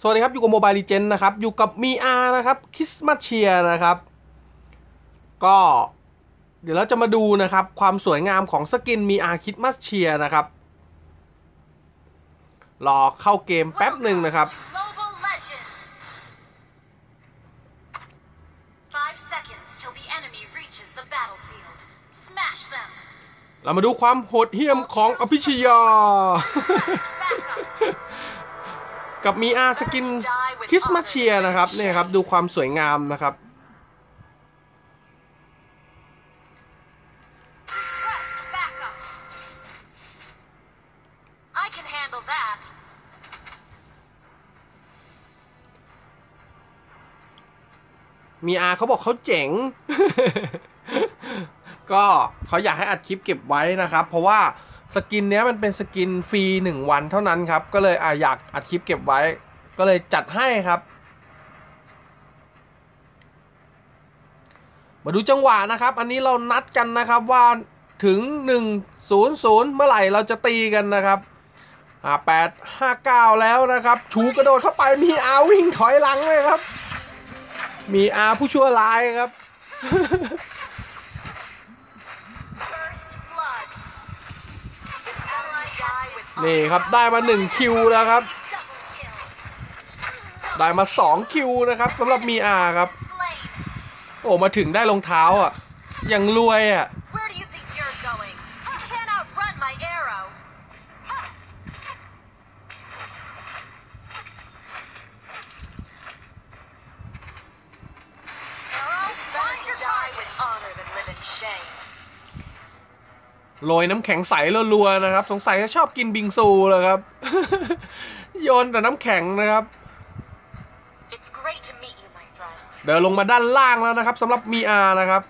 สวัสดีครับ อยู่กับโมบายลีเจนนะครับ อยู่กับมีอานะครับคิสมาเชียนะครับ ก็ เดี๋ยวเราจะมาดูนะครับ ความสวยงามของสกินมีอาคิสมาเชียนะครับ รอเข้าเกมแป๊บหนึ่งนะครับ Global Legends. Five seconds till the enemy reaches the battlefield. Smash them. เรามาดูความโหดเหี้ยมของอภิชยา Back up. กับมีอาสกินคิสมาเชียนะครับเนี่ยครับดูความสวยงามนะครับ Request backup. I can handle that. มีอาเขาบอกเขาเจ๋ง ก็เขาอยากให้อัดคลิปเก็บไว้นะครับ เพราะว่า สกินเนี้ยมันเป็นสกินฟรีหนึ่งวันเท่านั้นครับ ก็เลยอะอยากอัดคลิปเก็บไว้ ก็เลยจัดให้ครับ มาดูจังหวะนะครับ อันนี้เรานัดกันนะครับว่าถึง 100 เมื่อไหร่เราจะตีกันนะครับอ่า8 5 9แล้วนะครับ ชูกระโดดเข้าไปมีอาวิ่งถอยหลังเลยครับ มีอาผู้ชั่วร้ายครับ นี่ครับได้มา1คิวแล้วครับ ได้มา2คิวนะครับสำหรับมีอาครับ โอ้มาถึงได้รองเท้าอะยังรวยอะ โรยน้ำแข็งใสรัวๆนะครับ สงสัยจะชอบกินบิงซูเลยครับ โยนแต่น้ำแข็งนะครับ It's great to meet you, my friends. เดินลงมาด้านล่างแล้วนะครับสำหรับมีอานะครับ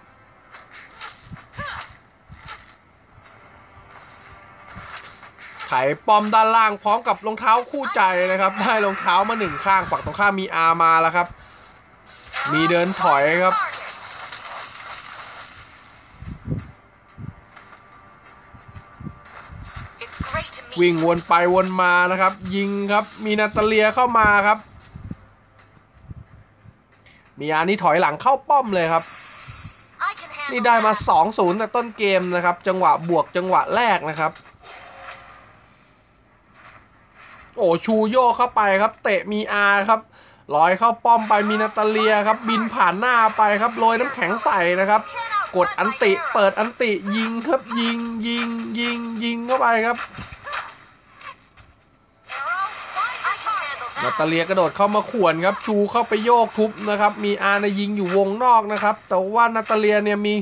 ไถป้อมด้านล่างพร้อมกับรองเท้าคู่ใจนะครับ ได้รองเท้ามาหนึ่งข้างฝั่งตรงข้ามมีอามาแล้วครับ มีเดินถอยครับ วิ่งวนไปวนมานะครับ ยิงครับมีนาตาเลียเข้ามาครับ มีอานี่ถอยหลังเข้าป้อมเลยครับ นี่ได้มา 2-0แต่ต้นเกมนะครับ จังหวะบวกจังหวะแรกนะครับ โอ้ชูโยเข้าไปครับ เตะมีอาครับลอยเข้าป้อมไปมีนาตาเลียครับ บินผ่านหน้าไปครับโรยน้ำแข็งใส่นะครับ กดอันติเปิดอันติยิงครับยิงยิงยิงยิงเข้าไปครับ นา that. ตาเลียกระโดดเข้ามาขวนครับ ชูเข้าไปโยกทุบนะครับ มีอาร์นะยิงอยู่วงนอกนะครับ แต่ว่านาตาเลียเนี่ยมี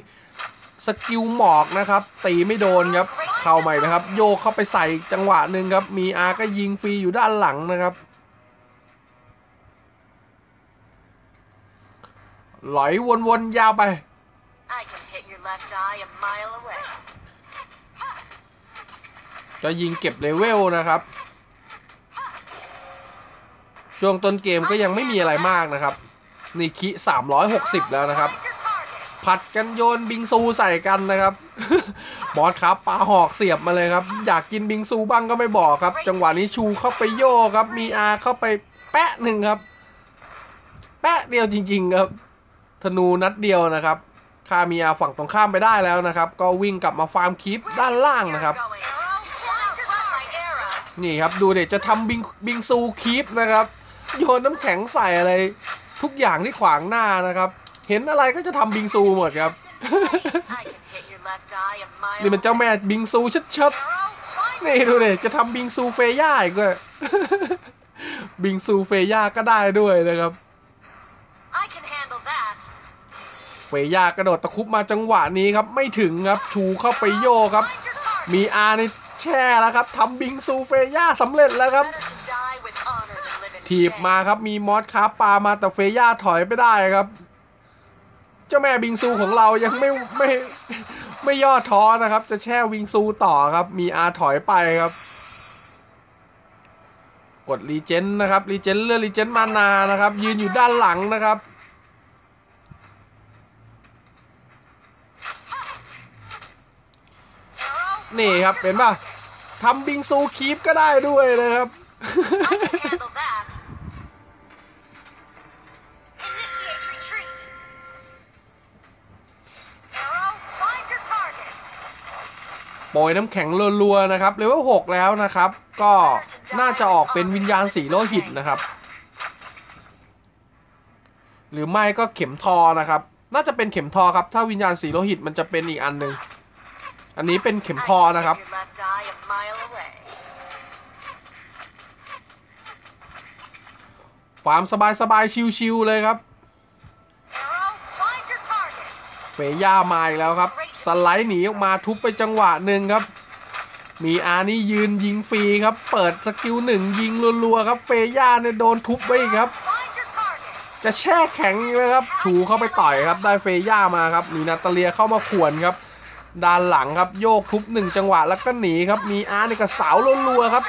สกิลหมอกนะครับ ตีไม่โดนครับ เข้าใหม่นะครับ โยกเข้าไปใส่อีกจังหวะหนึ่งครับ มีอาร์ก็ยิงฟรีอยู่ด้านหลังนะครับไหลวนๆยาวไป I can hit your left eye a mile away. จะยิงเก็บเลเวลนะครับ ช่วงต้นเกมก็ยังไม่มีอะไรมากนะครับนี่คิ 360 แล้วนะครับ Your target. ผัดกันโยนบิงซูใส่กันนะครับ บอสครับปลาหอกเสียบมาเลยครับ อยากกินบิงซูบ้างก็ไม่บอกครับ จังหวะนี้ชูเข้าไปโยกครับ มีอาเข้าไปแปะหนึ่งครับ แปะเดียวจริง ๆ ครับ ธนูนัดเดียวนะครับฆ่ามีอาฝั่งตรงข้ามไปได้แล้วนะครับ ก็วิ่งกลับมาฟาร์มคลิปด้านล่างนะครับ You're going. Arrow, can't outrun my arrow. นี่ครับดูเด็กจะทำบิงบิงซูคีปนะครับ โยนน้ำแข็งใส่อะไร ทุกอย่างที่ขวางหน้านะครับ เห็นอะไรก็จะทำบิงซูหมดครับ นี่มันเจ้าแม่บิงซูชัดๆนี่ดูเด็จะทำบิงซูเฟย่าอีกด้วยบิงซูเฟย่าก็ได้ด้วยนะครับเฟย่ากระโดดตะคุบมาจังหวะนี้ครับ ไม่ถึงครับชูเข้าไปโยครับ มีอาในแช่แล้วครับทำบิงซูเฟย่าสำเร็จแล้วครับ ถีบมาครับมีมอสคาร์ปามาแต่เฟย่าถอยไปได้ครับ เจ้าแม่บิงซูของเรายังไม่ไม่ไม่ย่อท้อนะครับ จะแช่วิงซูต่อครับ มีอาถอยไปครับ กดรีเจนนะครับรีเจนเลือดรีเจนมานานะครับ ยืนอยู่ด้านหลังนะครับนี่ครับเห็นป่ะทำบิงซูคีปก็ได้ด้วยนะครับ โปรยน้ำแข็งรัวๆนะครับเลเวล6แล้วนะครับ ก็น่าจะออกเป็นวิญญาณสีโลหิตนะครับ หรือไม่ก็เข็มทอนะครับ น่าจะเป็นเข็มทอครับ ถ้าวิญญาณสีโลหิตมันจะเป็นอีกอันหนึ่งอันนี้เป็นเข็มทอนะครับ Your left eye a mile away. ความสบายชิวๆเลยครับเฟย่ามาอีกแล้วครับ สไลด์หนีออกมาทุบไปจังหวะหนึ่งครับ มีอานี่ยืนยิงฟรีครับ เปิดสกิลหนึ่งยิงรัวๆครับเฟย่าเนี่ยโดนทุบไปอีกครับ จะแช่แข็งอีกแล้วครับชูเข้าไปต่อยครับ ได้เฟย่ามาครับมีนาตาเลียเข้ามาขวนครับด้านหลังครับโยกทุบหนึ่งจังหวะแล้วก็หนีครับ มีอาร์นี่ก็สาวรัวๆครับ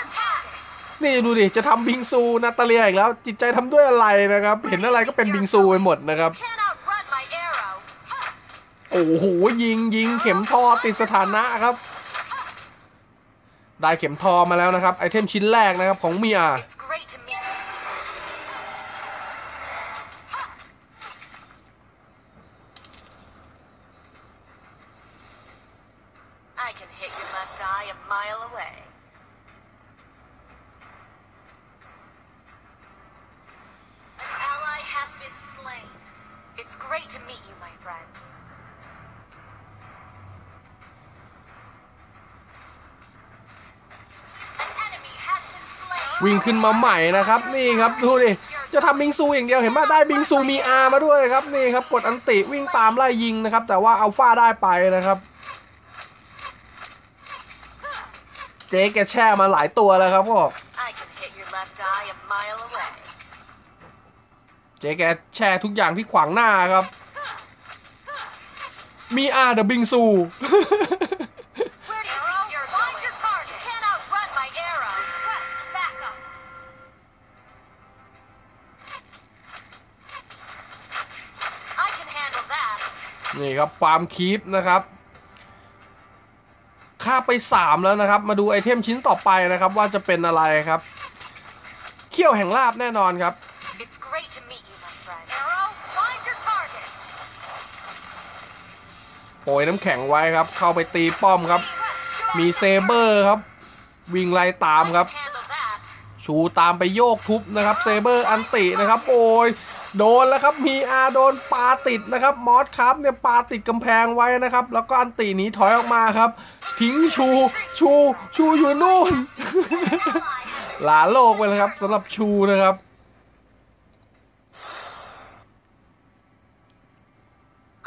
นี่ดูดิจะทำบิงซูนาตาเลียอีกแล้ว จิตใจทำด้วยอะไรนะครับ เห็นอะไรก็เป็นบิงซูไปหมดนะครับ อ้โหยิงยิงเข็มทอติดสถานะครับ ได้เข็มทอมาแล้วนะครับไอเทมชิ้นแรกนะครับของมีอ วิ่งขึ้นมาใหม่นะครับ นี่ครับดูดิจะทำบิงซูอย่างเดียวเห็นไหมได้บิงซูมีอามาด้วยครับนี่ครับกดอันติวิ่งตามไล่ยิงนะครับ แต่ว่าอัลฟาได้ไปนะครับ เจ๊แกแช่มาหลายตัวแล้วครับพ่อ I can hit your left eye a mile away. เจ๊แกแช่ทุกอย่างที่ขวางหน้าครับ มีอาเดอะบิงซู นี่ครับฟาร์มคีปนะครับค่าไป 3 แล้วนะครับ มาดูไอเทมชิ้นต่อไปนะครับ ว่าจะเป็นอะไรครับ เขี้ยวแห่งลาบแน่นอนครับ It's great to meet you, my friend. Arrow, find your target. โปรยน้ำแข็งไว้ครับ เข้าไปตีป้อมครับ Quest มีเซเบอร์ครับ วิ่งไล่ตามครับ handle that. ชูตามไปโยกทุบนะครับ เซเบอร์อันตินะครับ โอ้ย โดนแล้วครับมีอาโดนปาติดนะครับมอสครับเนี่ยปาติดกำแพงไว้นะครับ แล้วก็อันติหนีถอยออกมาครับ ทิ้งชูชูชูอยู่นู่น หลาโลกไปเลยครับสำหรับชูนะครับ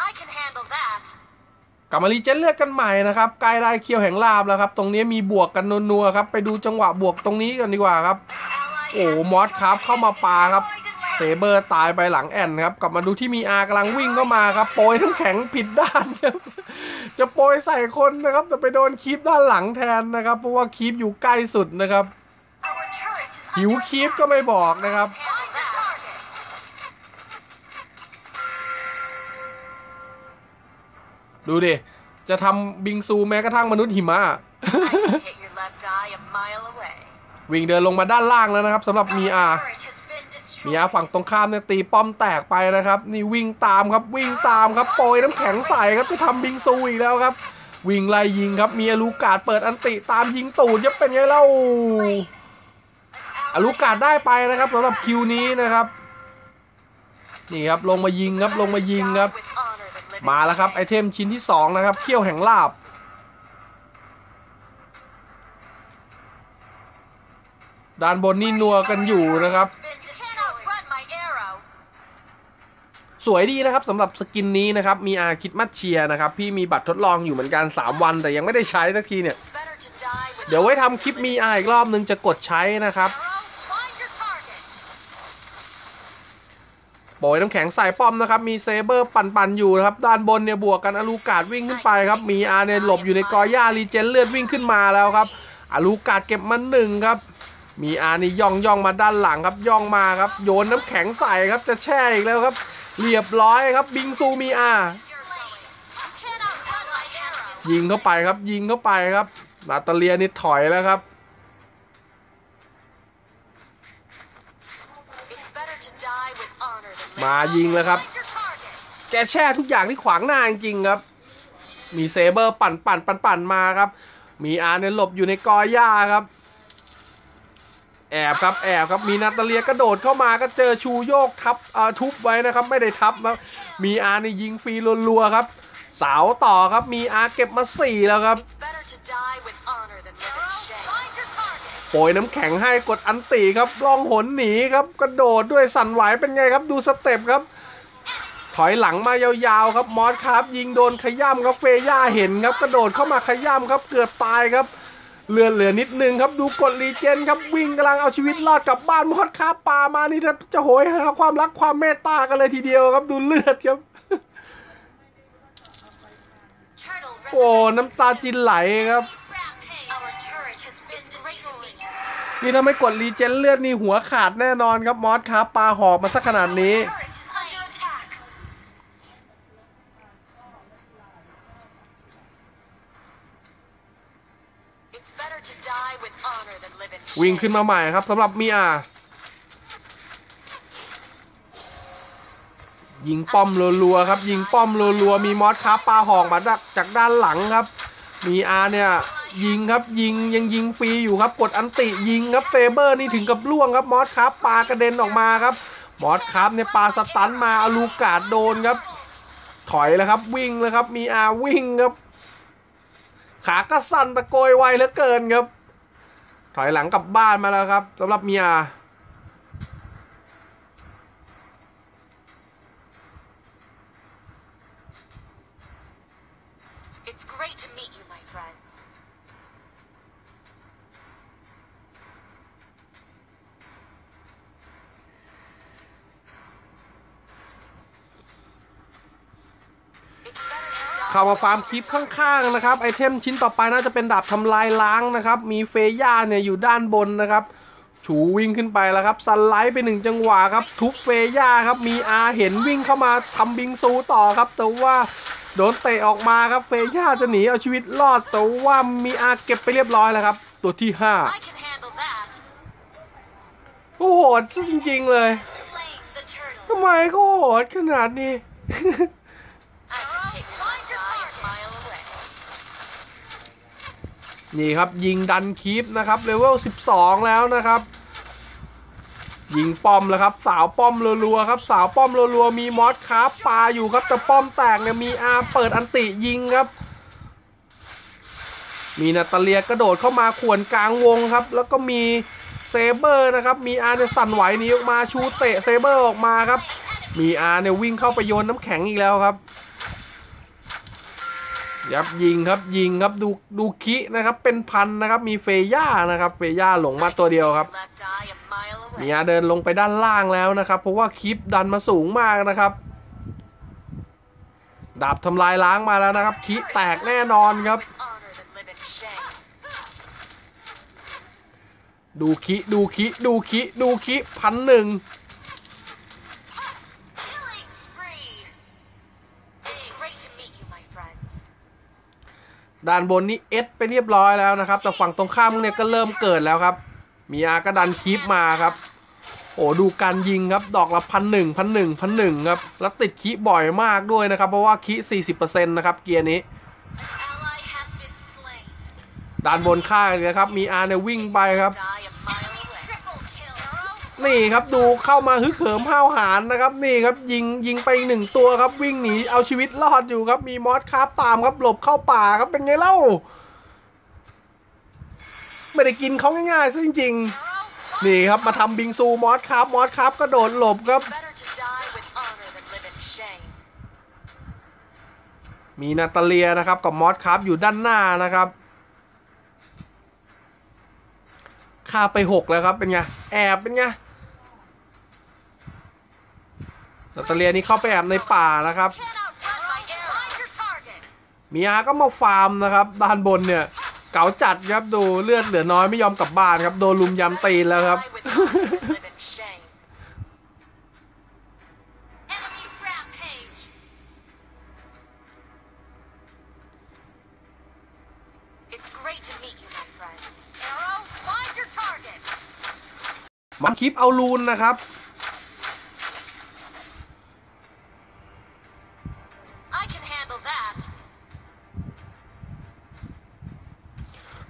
I can handle that. กลับมารีเจนเลือดกันใหม่นะครับใกล้ได้เคียวแห่งลาบแล้วครับ ตรงนี้มีบวกกันนัวๆครับ ไปดูจังหวะบวกตรงนี้กันดีกว่าครับ Ally โอ้ has มอสครับเข้ามาปาครับ destroyed เซเบอร์ตายไปหลังแอนครับ กลับมาดูที่มีอากำลังวิ่งเข้ามาครับ โปรยน้ำแข็งผิดด้านครับจะโปรยใส่คนนะครับ แต่ไปโดนคีปด้านหลังแทนนะครับ เพราะว่าคีปอยู่ใกล้สุดนะครับ Our turret is หิว under คีป attack. ก็ไม่บอกนะครับ Find the target. ดูดิ จะทำบิงซูแม้กระทั่งมนุษย์หิมะ I can hit your left eye a mile away. วิ่งเดินลงมาด้านล่างแล้วนะครับสำหรับมีอา Our turret has been มี destroyed. อาฝั่งตรงข้ามเนี่ยตีป้อมแตกไปนะครับ นี่วิ่งตามครับวิ่งตามครับโปรยน้ำแข็งใส่ครับจะทำบิงซูอีกแล้วครับ วิ่งไล่ยิงครับมีอลูกาดเปิดอันติตามยิงตูดจะเป็นไงเล่าอลูกาดได้ไปนะครับสำหรับคิวนี้นะครับนี่ครับลงมายิงครับลงมายิงครับ มาแล้วครับไอเทมชิ้นที่สองนะครับเขี้ยวแห่งลาบด้านบนนี่นัวกันอยู่นะครับ สวยดีนะครับสำหรับสกินนี้นะครับ มีอาคิดมัดเชียนะครับ พี่มีบัตรทดลองอยู่เหมือนกัน 3 วัน แต่ยังไม่ได้ใช้สักทีเนี่ย เดี๋ยวไว้ทำคลิปมีอาอีกรอบนึงจะกดใช้นะครับ arrow. Find your target. โปรยน้ำแข็งใส่ป้อมนะครับ มีเซเบอร์ปั่นๆอยู่นะครับ ด้านบนเนี่ยบวกกันอลูกาดวิ่งขึ้นไปครับ มีอาเนี่ยหลบอยู่ในกอหญ้ารีเจนเลือดวิ่งขึ้นมาแล้วครับอลูกาดเก็บมาหนึ่งครับ มีอานี่ย่องย่องมาด้านหลังครับ ย่องมาครับ โยนน้ำแข็งใส่ครับ จะแช่อีกแล้วครับ เรียบร้อยครับบิงซูมีอา You're going. Can't outrun my arrow. ยิงเข้าไปครับยิงเข้าไปครับนาตาเลียนี่ถอยแล้วครับ It's better to die with honor than live. มายิงแล้วครับ Find your target. แกแช่ทุกอย่างที่ขวางหน้าจริงๆครับ มีเซเบอร์ปั่นปั่นปั่นปั่นมาครับ มีอาเนี่ยหลบอยู่ในกอหญ้าครับ แอบครับแอบครับมีนาตาเลียกระโดดเข้ามาก็เจอชูโยกทับเอ่อทุบไว้นะครับไม่ได้ทับนะมีอาเนี่ยยิงฟรีรัวๆครับ สาวต่อครับมีอาเก็บมาสี่แล้วครับ It's better to die with honor than live in shame. Find your target. โปรยน้ำแข็งให้กดอันตีครับล่องหนหนีครับกระโดดด้วยสั่นไหวเป็นไงครับดูสเต็ปครับ ถอยหลังมายาวๆครับมอสครับ ยิงโดนขย้ำครับเฟย่าเห็นครับกระโดดเข้ามาขย้ำครับเกือบตายครับ เลือดเหลือนิดนึงครับดูกดรีเจนครับวิ่งกำลังเอาชีวิตรอดกลับบ้านมอสครับปามานี่จะโหยหาความรักความเมตตากันเลยทีเดียวครับดูเลือดครับโอ้น้ำตาจินไหลครับนี่ถ้าไม่กดรีเจนเลือดนี่หัวขาดแน่นอนครับมอสครับปาหอกมาสักขนาดนี้ วิ่งขึ้นมาใหม่ครับสำหรับมีอายิงป้อมรัวๆครับ ยิงป้อมรัวๆมีมอสคาปลาหอกมาจากด้านหลังครับ มีอาเนี่ยยิงครับยิงยังยิงฟรีอยู่ครับกดอันติยิงครับเซเบอร์นี่ถึงกับล่วงครับมอสคาปปากระเด็นออกมาครับมอสคาปเนี่ยปลาสตันมาอาลูกาดโดนครับ ถอยเลยครับวิ่งเลยครับมีอาวิ่งครับ ขากระสั่นตะโกยไวเหลือเกินครับ ถอยหลังกลับบ้านมาแล้วครับสำหรับเมีย เข้ามาฟาร์มคลิปข้างๆนะครับไอเทมชิ้นต่อไปน่าจะเป็นดาบทำลายล้างนะครับมีเฟย่าเนี่ยอยู่ด้านบนนะครับฉูวิ่งขึ้นไปแล้วครับสไลด์ไปหนึ่งจังหวะครับทุบเฟย่าครับมีอาเห็นวิ่งเข้ามาทำบิงซูต่อครับแต่ว่าโดนเตะออกมาครับเฟย่าจะหนีเอาชีวิตรอดแต่ว่ามีอาเก็บไปเรียบร้อยแล้วครับ ตัวที่ I can handle that. 5โอ้โหดซะจริงๆเลย Slain the turtle. ทำไมเขาโหดขนาดนี้ นี่ครับยิงดันคีปนะครับเลเวล 12 แล้วนะครับ ยิงป้อมแล้วครับ สาวป้อมรัวๆครับ สาวป้อมรัวๆมีมอสคาร์ปาอยู่ครับแต่ป้อมแตกเนี่ยมีอาเปิดอันติยิงครับ มีนาตาเลียกระโดดเข้ามาขวนกลางวงครับ แล้วก็มีเซเบอร์นะครับ มีอาเนี่ยสั่นไหวนี้ออกมาชูเตะเซเบอร์ออกมาครับ มีอาเนี่ยวิ่งเข้าไปโยนน้ำแข็งอีกแล้วครับ ยับยิงครับยิงครับดูดูคินะครับเป็นพันนะครับมีเฟย่านะครับเฟย่าหลงมาตัวเดียวครับ Let die a mile มี away. อาเดินลงไปด้านล่างแล้วนะครับเพราะว่าคลิปดันมาสูงมากนะครับ ดาบทำลายล้างมาแล้วนะครับคิแตกแน่นอนครับ ดูคิดูคิดูคิดูคิพันหนึ่ง ด้านบนนี่เอสไปเรียบร้อยแล้วนะครับ แต่ฝั่งตรงข้ามเนี่ยก็เริ่มเกิดแล้วครับ มีอาก็ดันคลิปมาครับ โอ้ดูการยิงครับ ดอกละพันหนึ่งพันหนึ่งพันหนึ่งครับ แล้วติดคีบ่อยมากด้วยนะครับ เพราะว่าคีสี่สิบเปอร์เซ็นต์นะครับ เกียร์นี้ ด้านบนข้างเลยครับ มีอาเนี่ยวิ่งไปครับ นี่ครับดูเข้ามาฮึกเหิมห้าวหาญนะครับนี่ครับยิงยิงไปหนึ่งตัวครับวิ่งหนีเอาชีวิตรอดอยู่ครับมีมอสคาร์ฟตามครับหลบเข้าป่าครับเป็นไงเล่า ไม่ได้กินเขาง่ายๆซะจริงๆนี่ครับมาทำบิงซูมอสคาร์ฟมอสคาร์ฟกระโดดหลบครับมีนาตาเลียนะครับกับมอสคาร์ฟอยู่ด้านหน้านะครับฆ่าไปหกแล้วครับเป็นไงแอบเป็นไง นาตาเลียนี่เข้าไปแอบในป่านะครับ Can't outrun my arrow. Find your target. มีอาก็มาฟาร์มนะครับ ด้านบนเนี่ย เก๋าจัดครับดูเลือดเหลือน้อยไม่ยอมกลับบ้านครับ โดนลุมยำตีนแล้วครับ Die with honor than live in shame. Enemy rampage. It's great to meet you, my friends. Arrow, find your target. มันคลิปเอาลูนนะครับ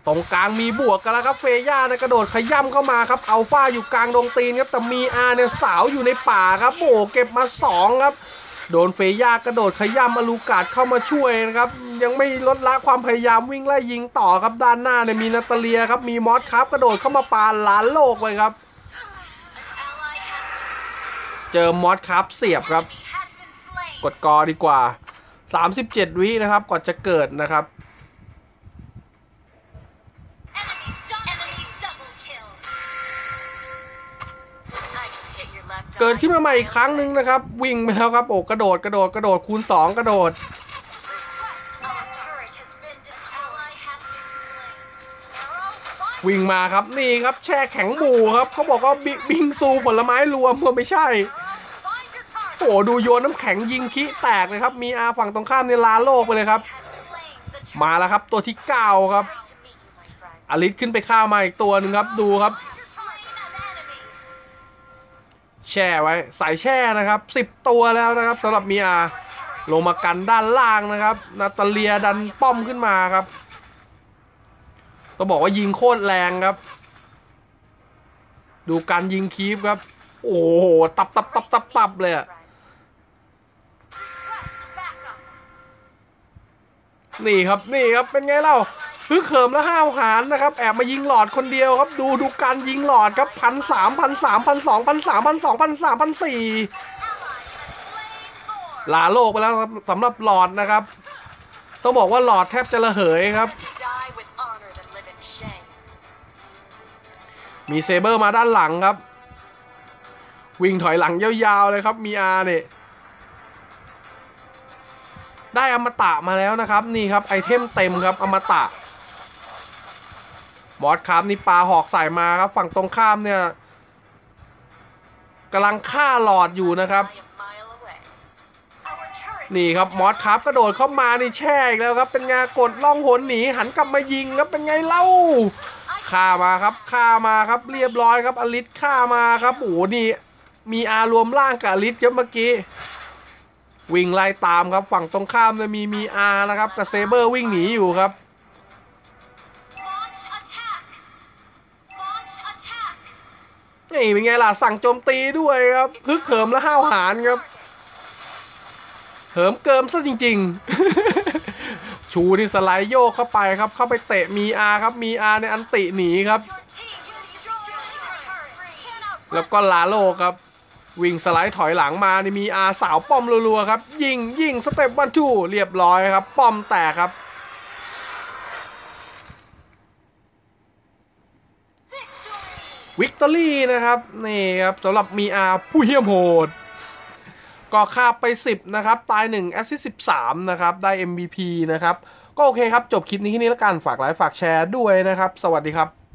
ตรงกลางมีบวกกันแล้วครับเฟย่านะกระโดดขย่ำเข้ามาครับอัลฟาอยู่กลางดงตีนครับแต่มีอาเนี่ยสาวอยู่ในป่าครับโอ้เก็บมาสองครับ โดนเฟย่ากระโดดขย่ำอลูกาดเข้ามาช่วยนะครับยังไม่ลดละความพยายามวิ่งไล่ยิงต่อครับด้านหน้าเนี่ยมีนาตาเลียครับมีมอสครับกระโดดเข้ามาปาล้านโลกเลยครับ เจอมอสครับเสียบครับ กดกอดีกว่า 37 วินะครับก่อนจะเกิดนะครับ เกิด eye. ขึ้นมาใหม่อีกครั้งหนึ่งนะครับ วิ่งไปแล้วครับโอ้กระโดดกระโดดกระโดดคูณ 2 กระโดด Our turret has been destroyed. Ally has been slain. Arrow, find วิ่งมาครับนี่ครับแช่แข็งหมูครับเขาบอกว่าบิบิงซูผลไม้รวมมันไม่ใช่ find your target. โอ้ดูโยนน้ำแข็งยิงคิแตกเลยครับ มีอาฝั่งตรงข้ามในลาโลกไปเลยครับ Has slain the turret. มาแล้วครับตัวที่9ครับ Great to meet you, my friend. อลิสขึ้นไปฆ่ามาอีกตัวหนึ่งครับ ดูครับ ช่ไว้สายแช่นะครับ 10 ตัวแล้วนะครับสำหรับมีอาลงมากันด้านล่างนะครับ นาตาเลียดันป้อมขึ้นมาครับต้องบอกว่ายิงโคตรแรงครับ ดูการยิงคีฟครับ โอ้โหตับตับตับตับตับเลยนี่ครับนี่ครับเป็นไงเล่า ฮึกเขิมแล้วห้าวหาญนะครับ แอบมายิงหลอดคนเดียวครับ ดูดูการยิงหลอดครับพันสามพันสามพันสองพันสามพันสองพันสามพันสี่ลาโลกไปแล้วครับสำหรับหลอดนะครับ ต้องบอกว่าหลอดแทบจะระเหยครับ มีเซเบอร์มาด้านหลังครับ วิ่งถอยหลังยาวๆเลยครับ มีอาเนี่ยได้อมตะมาแล้วนะครับ นี่ครับไอเทมเต็มครับอมตะ มอสครับนี่ปลาหอกใส่มาครับ ฝั่งตรงข้ามเนี่ยกำลังฆ่าหลอดอยู่นะครับ นี่ครับมอสครับกระโดดเข้ามานี่แช่อีกแล้วครับ เป็นไงกดล่องหนหนีหันกลับมายิงครับเป็นไงเล่าฆ่ามาครับฆ่ามาครับเรียบร้อยครับอลิสฆ่ามาครับโอ้นี่มีอารวมร่างกับอลิสครับเมื่อกี้วิ่งไล่ตามครับฝั่งตรงข้ามจะมีมีอานะครับกับเซเบอร์วิ่งหนีอยู่ครับ นี่เป็นไงล่ะสั่งโจมตีด้วยครับฮึกเหิมและห้าวหาญครับเหิมเกิมซะจริง ๆ ชูนี่สไลด์โยกเข้าไปครับ เข้าไปเตะมีอาครับมีอาในอันติหนีครับ แล้วก็ลาโลครับ วิ่งสไลด์ถอยหลังมานี่มีอาสาวป้อมรัวๆครับ ยิงยิงสเต็ปวันทูเรียบร้อยครับ ป้อมแตกครับ วิกตอรี่นะครับนี่ครับสำหรับมีอาผู้เฮี้ยมโหด ก็คาบไป 10 นะครับ ตาย1แอสซิส13 นะครับ ได้ MVP นะครับ ก็โอเคครับ จบคลิปนี้แค่นี้แล้วกัน ฝากไลค์ฝากแชร์ด้วยนะครับ สวัสดีครับ